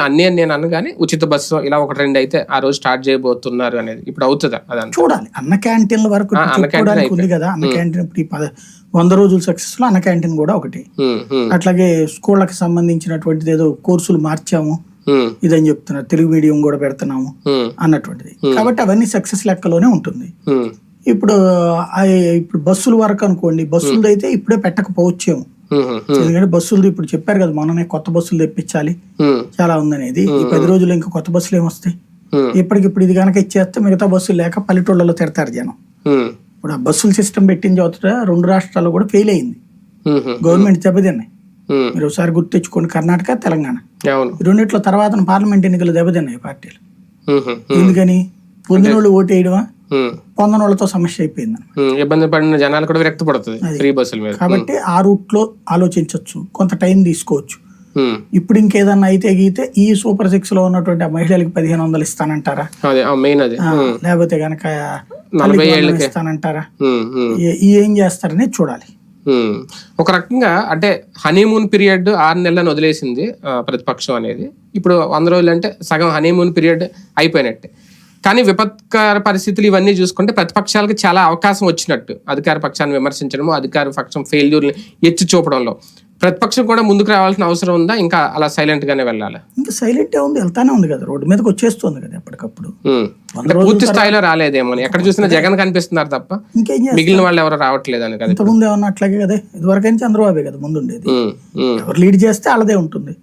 అన్ని అని నేను అనగానే ఉచిత బస్సు ఇలా ఒక రెండు అయితే ఆ రోజు స్టార్ట్ చేయబోతున్నారు అనేది. ఇప్పుడు అవుతుందా అదంతా? చూడాలి. అన్న క్యాంటీన్ల వరకు ఉంది కదా. అన్న క్యాంటీన్ ఇప్పుడు ఈ పద- వంద రోజుల సక్సెస్లో అన్న క్యాంటీన్ కూడా ఒకటి. అట్లాగే స్కూళ్ళకి సంబంధించినటువంటిది ఏదో కోర్సులు మార్చాము. ఇదని చెప్తున్నారు. తెలుగు మీడియం కూడా పెడుతున్నాము అన్నటువంటిది. కాబట్టి అవన్నీ సక్సెస్ లెక్కలోనే ఉంటుంది. ఇప్పుడు ఆ ఇప్పుడు బస్సుల వరకు అనుకోండి. బస్సులది అయితే ఇప్పుడే పెట్టకపోవచ్చేమో. ఎందుకంటే బస్సులు ఇప్పుడు చెప్పారు కదా మొన్ననే కొత్త బస్సులు తెప్పించాలి. చాలా ఉందనేది. ఈ పది రోజులు ఇంకా కొత్త బస్సులు ఏమొస్తాయి ఇప్పటికిప్పుడు ఇది కనుక ఇచ్చేస్తే మిగతా బస్సులు లేక పల్లెటూళ్ళలో తిడతారు జనం. ఇప్పుడు ఆ బస్సుల సిస్టమ్ పెట్టిన చోట రెండు రాష్ట్రాల్లో కూడా ఫెయిల్ అయింది. గవర్నమెంట్ దెబ్బతిన్నాయి. మీరు ఒకసారి గుర్తు తెచ్చుకోండి కర్ణాటక తెలంగాణ. రెండిట్లో తర్వాత పార్లమెంట్ ఎన్నికలు దెబ్బతిన్నాయి పార్టీలు. ఎందుకని? పొందిన వాళ్ళు ఓటేయడమా పొందని వాళ్ళతో సమస్య అయిపోయింది ఇబ్బంది పడిన జనాలు కూడా విరక్తి పడుతుంది ఫ్రీ బస్సుల మీద. కాబట్టి ఆ రూట్లో ఆలోచించవచ్చు కొంత టైం తీసుకోవచ్చు. ఇప్పుడు ఇంకేదన్నా అయితే గీతే ఈ సూపర్ సిక్స్లో ఉన్నటువంటి ఆ మహిళలకు పదిహేను వందలు ఇస్తానంటారా? అదే మెయిన్ అదే. ఆ, లేకపోతే గనక. ఇస్తానంటారా? ఏం చేస్తారని చూడాలి. ఒక రకంగా అంటే హనీమూన్ పీరియడ్ ఆరు నెలలను వదిలేసింది ప్రతిపక్షం అనేది. ఇప్పుడు వంద రోజులు అంటే సగం హనీమూన్ పీరియడ్ అయిపోయినట్టే. కానీ విపత్కర పరిస్థితులు ఇవన్నీ చూసుకుంటే ప్రతిపక్షాలకు చాలా అవకాశం వచ్చినట్టు. అధికార పక్షాన్ని విమర్శించడము అధికార పక్షం ఫెయిల్యూర్ని ఎత్తి చూపడంలో. ప్రతిపక్షం కూడా ముందుకు రావాల్సిన అవసరం ఉందా? ఇంకా అలా సైలెంట్ గానే వెళ్ళాలి? ఇంకా సైలెంట్ ఉంది వెళ్తానే ఉంది కదా. రోడ్డు మీదకి వచ్చేస్తుంది కదా ఎప్పటికప్పుడు. పూర్తి స్థాయిలో రాలేదేమో. ఎక్కడ చూసినా జగన్ కనిపిస్తున్నారు తప్ప మిగిలిన వాళ్ళు ఎవరు రావట్లేదు అని కదా. ఇంతకుముందు ఏమన్నా అట్లాగే కదా. ఇదివరకైనా చంద్రబాబే కదా ముందుండేది. ఎవరు లీడ్ చేస్తే వాళ్ళదే ఉంటుంది.